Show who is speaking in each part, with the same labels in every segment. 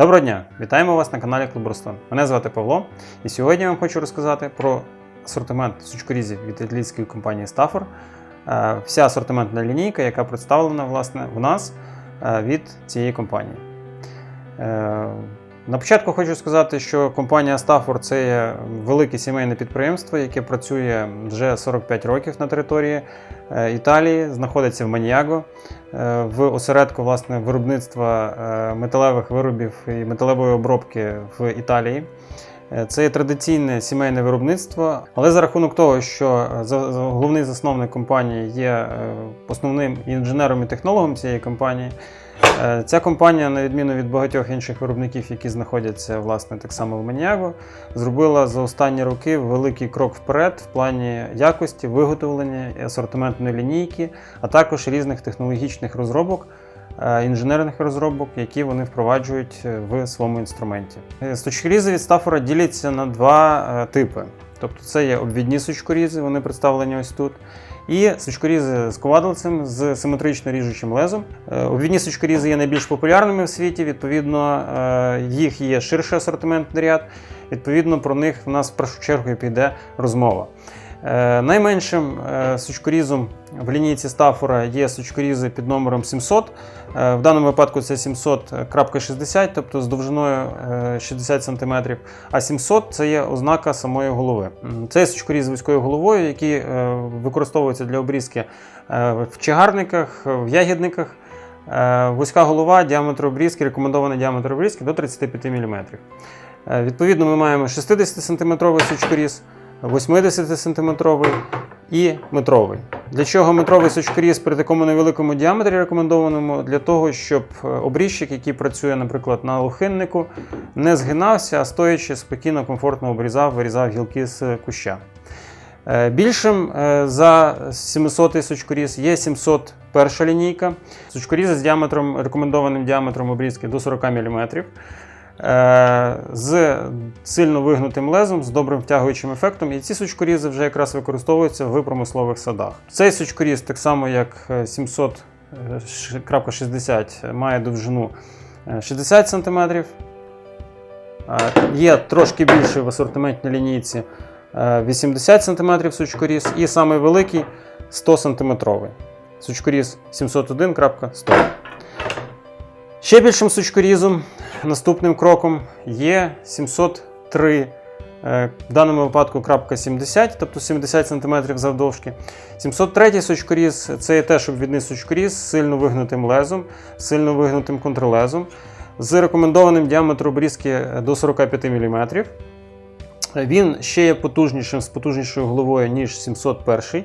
Speaker 1: Доброго дня! Вітаємо вас на каналі Клуб Ростон. Мене звати Павло, і сьогодні я вам хочу розказати про асортимент сучкорізів від італійської компанії Stafford. Е, Вся асортиментна лінійка, яка представлена власне в нас е, від цієї компанії. На початку хочу сказати, що компанія Stafford це є велике сімейне підприємство, яке працює вже 45 років на території е, Італії, знаходиться в Маніаго е, в осередку власне, виробництва е, металевих виробів і металевої обробки в Італії. Це є традиційне сімейне виробництво, але за рахунок того, що головний засновник компанії є основним інженером і технологом цієї компанії, ця компанія, на відміну від багатьох інших виробників, які знаходяться власне так само в Маніаго, зробила за останні роки великий крок вперед в плані якості, виготовлення і асортиментної лінійки, а також різних технологічних розробок. е, Інженерних розробок, які вони впроваджують е, в своєму інструменті. Е, Сучкорізи від Стафора діляться на два е, типи. Тобто це є обвідні сучкорізи, вони представлені ось тут. І сучкорізи з ковадилцем з симетрично ріжучим лезом. Е, Обвідні сучкорізи є найбільш популярними в світі. Відповідно, е, їх є ширший асортиментний ряд. Відповідно, про них в нас в першу чергу і піде розмова. Е, Найменшим е, сучкорізом в лінійці Стафора є сучкорізи під номером 700. Е, В даному випадку це 700.60, тобто з довжиною е, 60 см. А 700 це є ознака самої голови. Це сучкоріз з вузькою головою, які використовуються для обрізки в чагарниках, в ягідниках. Вузька голова, діаметр обрізки, рекомендований діаметр обрізки до 35 мм. Відповідно, ми маємо 60 см сучкоріз, 80 см і метровий. Для чого метровий сучкоріз при такому невеликому діаметрі рекомендованому? Для того, щоб е, обрізчик, який працює, наприклад, на лохиннику, не згинався, а стоячи спокійно, комфортно обрізав, вирізав гілки з куща. Е, Більшим е, за 700 сучкоріз є 701 лінійка. Сучкорізи з діаметром, рекомендованим діаметром обрізки до 40 мм. Е, З сильно вигнутим лезом, з добрим втягуючим ефектом, і ці сучкорізи вже якраз використовуються в промислових садах. Цей сучкоріз, так само як е, 700.60, має довжину е, 60 см. Е, Є трошки більший в асортиментній лінійці е, 80 см сучкоріз і самий великий 100 см. Сучкоріз 701.100. Ще більшим сучкорізом наступним кроком є 703, е, в даному випадку крапка 70, тобто 70 см завдовжки. 703 сучкоріз це є теж обвідний сучкоріз з сильно вигнутим лезом, з сильно вигнутим контрлезом, з рекомендованим діаметром обрізки до 45 мм. Він ще є потужнішим з потужнішою головою, ніж 701.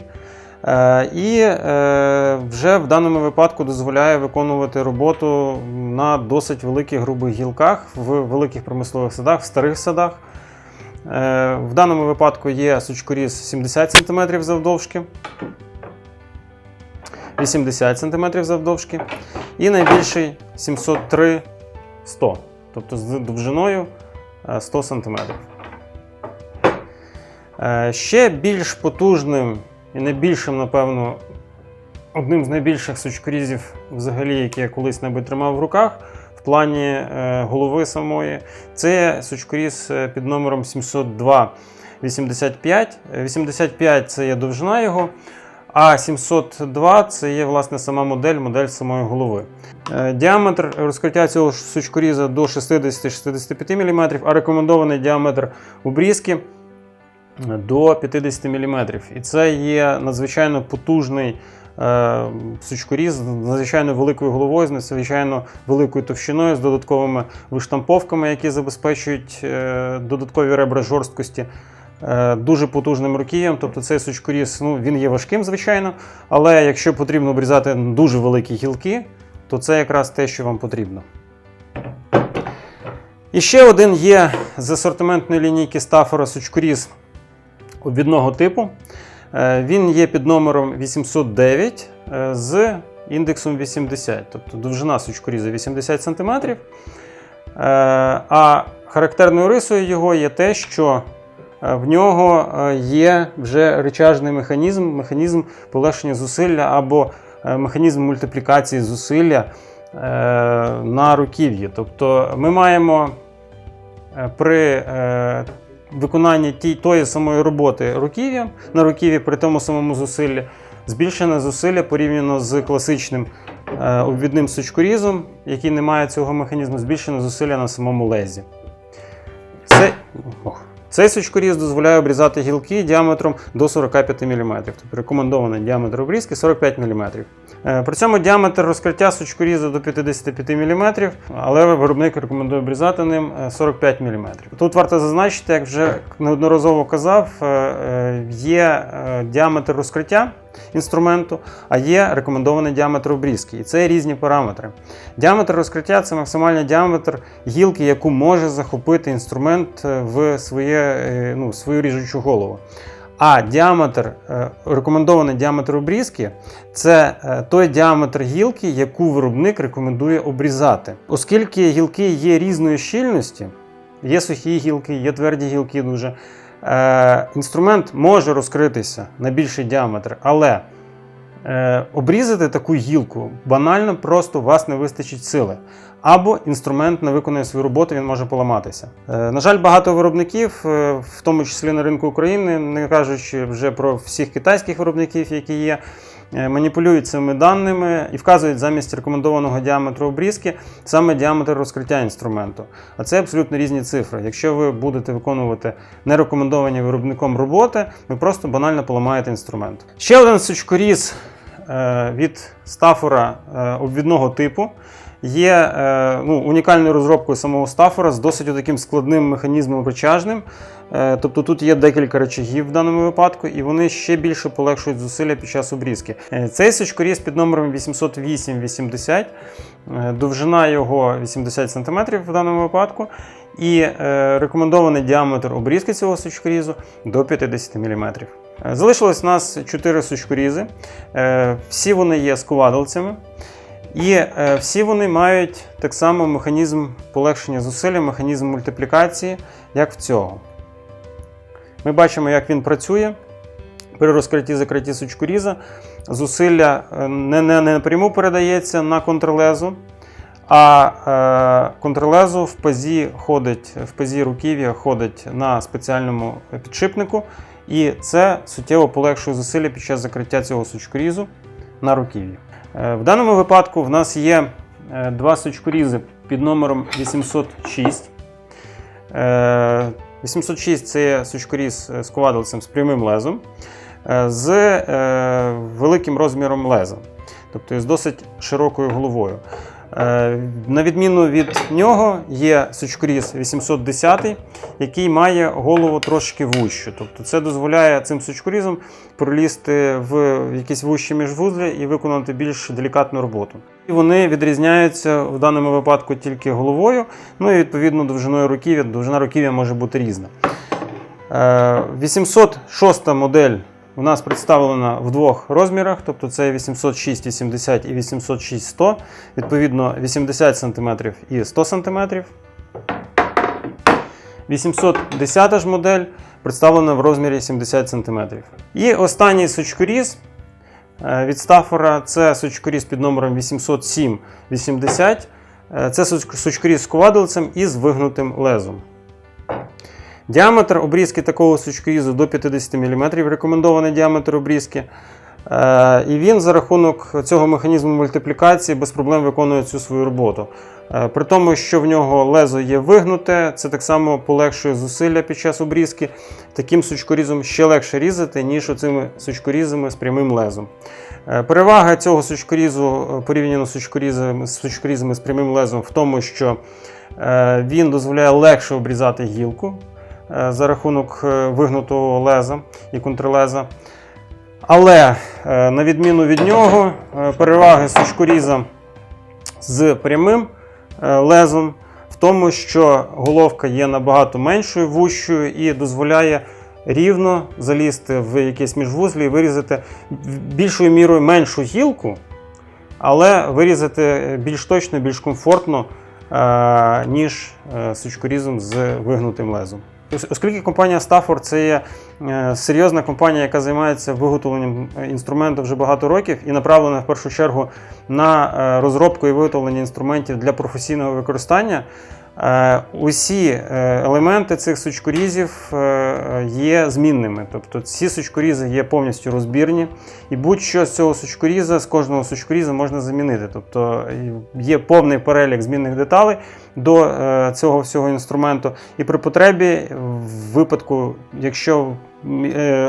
Speaker 1: Е, І е, вже в даному випадку дозволяє виконувати роботу на досить великих грубих гілках в великих промислових садах, в старих садах. Е, В даному випадку є сучкоріз 70 см завдовжки, 80 см завдовжки і найбільший 703 100 тобто з довжиною е, 100 см. Ще більш потужним і найбільшим, напевно, одним з найбільших сучкорізів, взагалі, які я колись-небудь тримав в руках, в плані е, голови самої, це сучкоріз е, під номером 702 85. Е, 85 це є довжина його, а 702 це є власне сама модель, модель самої голови. Е, Діаметр розкриття цього сучкоріза до 60-65 мм, а рекомендований діаметр обрізки до 50 мм. І це є надзвичайно потужний е, сучкоріз з надзвичайно великою головою, з надзвичайно великою товщиною, з додатковими виштамповками, які забезпечують е, додаткові ребра жорсткості. е, Дуже потужним рукієм, тобто цей сучкоріз ну, він є важким, звичайно, але якщо потрібно обрізати дуже великі гілки, то це якраз те, що вам потрібно. І ще один є з асортиментної лінійки Стафора сучкоріз обвідного типу. Е, Він є під номером 809 е, з індексом 80, тобто довжина сучкоріза 80 см. А характерною рисою його є те, що е, в нього є вже речажний механізм, механізм полегшення зусилля або механізм мультиплікації зусилля на руків'ї. Тобто ми маємо при е, тієї самої роботи руків'ям на руків'ї при тому самому зусиллі збільшене зусилля порівняно з класичним е, обвідним сучкорізом, який не має цього механізму, збільшене зусилля на самому лезі. Це. Цей сучкоріз дозволяє обрізати гілки діаметром до 45 мм, тобто рекомендований діаметр обрізки 45 мм. Е, При цьому діаметр розкриття сучкорізу до 55 мм, але виробник рекомендує обрізати ним е, 45 мм. Тут варто зазначити, як вже неодноразово казав, е, е, є е, діаметр розкриття інструменту, а є рекомендований діаметр обрізки. І це різні параметри. Діаметр розкриття це максимальний діаметр гілки, яку може захопити інструмент е, в своє, е, ну, свою ріжучу голову. А діаметр, е, рекомендований діаметр обрізки це той діаметр гілки, яку виробник рекомендує обрізати. Оскільки гілки є різної щільності, є сухі гілки, є тверді гілки дуже. Е, інструмент може розкритися на більший діаметр, але е, обрізати таку гілку банально просто у вас не вистачить сили. Або інструмент не виконує свою роботу, він може поламатися. Е, на жаль, багато виробників, е, в тому числі на ринку України, не кажучи вже про всіх китайських виробників, які є, маніпулюють цими даними і вказують замість рекомендованого діаметру обрізки саме діаметр розкриття інструменту. А це абсолютно різні цифри. Якщо ви будете виконувати нерекомендовані виробником роботи, ви просто банально поламаєте інструмент. Ще один сучкоріз е, від стафора е, обвідного типу. Є е, ну, унікальною розробкою самого стафора з досить таким складним механізмом причажним. Е, тобто тут є декілька речагів в даному випадку, і вони ще більше полегшують зусилля під час обрізки. Е, Цей сучкоріз під номером 808-80, е, довжина його 80 см в даному випадку. І рекомендований діаметр обрізки цього сучкорізу до 50 мм. Залишилось у нас 4 сучкорізи. Всі вони є скувадалцями. І е, всі вони мають так само механізм полегшення зусилля, механізм мультиплікації, як в цього. Ми бачимо, як він працює. При розкритті закритті сучкоріза зусилля е, не, не, не напряму передається на контрлезу, а е, контрлезу в пазі ходить, в пазі руків'я ходить на спеціальному підшипнику, і це суттєво полегшує зусилля під час закриття цього сучкорізу на руків'ї. Е, В даному випадку в нас є е, два сучкорізи під номером 806. Е, 806 це є сучкоріз е, з ковадилцем з прямим лезом, е, з е, великим розміром леза, тобто з досить широкою головою. Е, На відміну від нього є сучкоріз 810, який має голову трошки вущу. Тобто це дозволяє цим сучкорізом пролізти в якісь вущі міжвузлі і виконати більш делікатну роботу. І вони відрізняються в даному випадку тільки головою, ну і відповідно довжиною руків'я. Довжина руків'я може бути різна. Е, 806 модель у нас представлена в двох розмірах, тобто це 806,80 і 806,100, відповідно 80 см і 100 см. 810 ж модель представлена в розмірі 70 см. І останній сучкоріз е, від Стафора це сучкоріз під номером 807,80. Е, Це суч- сучкоріз з ковадилцем і з вигнутим лезом. Діаметр обрізки такого сучкорізу до 50 мм, рекомендований діаметр обрізки. Е, І він за рахунок цього механізму мультиплікації без проблем виконує цю свою роботу. Е, При тому, що в нього лезо є вигнуте, це так само полегшує зусилля під час обрізки. Таким сучкорізом ще легше різати, ніж оцими сучкорізами з прямим лезом. Е, Перевага цього сучкорізу порівняно з сучкорізами, з сучкорізами з прямим лезом в тому, що він дозволяє легше обрізати гілку за рахунок е, вигнутого леза і контрлеза. Але е, на відміну від нього, е, переваги сучкоріза з прямим е, лезом в тому, що головка є набагато меншою, вущою і дозволяє рівно залізти в якесь міжвузлі і вирізати більшою мірою меншу гілку, але вирізати більш точно, більш комфортно, е, ніж е, сучкорізом з вигнутим лезом. Ос- Оскільки компанія Stafford це є е, серйозна компанія, яка займається виготовленням е, інструменту вже багато років і направлена в першу чергу на е, розробку і виготовлення інструментів для професійного використання. Е, Усі е, елементи цих сучкорізів е, є змінними. Тобто ці сучкорізи є повністю розбірні, і будь-що з цього сучкоріза, з кожного сучкоріза можна замінити. Тобто є повний перелік змінних деталей до цього всього інструменту. І при потребі, в випадку, якщо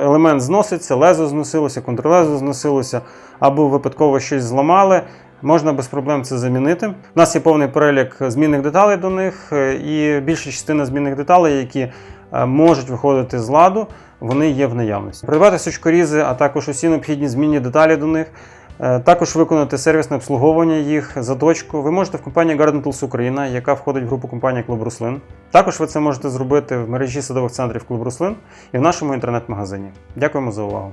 Speaker 1: елемент зноситься, лезо зносилося, контрлезо зносилося, або випадково щось зламали. Можна без проблем це замінити. У нас є повний перелік змінних деталей до них, е, і більша частина змінних деталей, які е, можуть виходити з ладу, вони є в наявності. Придбати сучкорізи, а також усі необхідні змінні деталі до них. е, Також виконати сервісне обслуговування їх, заточку. Ви можете в компанії Garden Tools Україна, яка входить в групу компанії Клуб Руслин. Також ви це можете зробити в мережі садових центрів Клуб Руслин і в нашому інтернет-магазині. Дякуємо за увагу.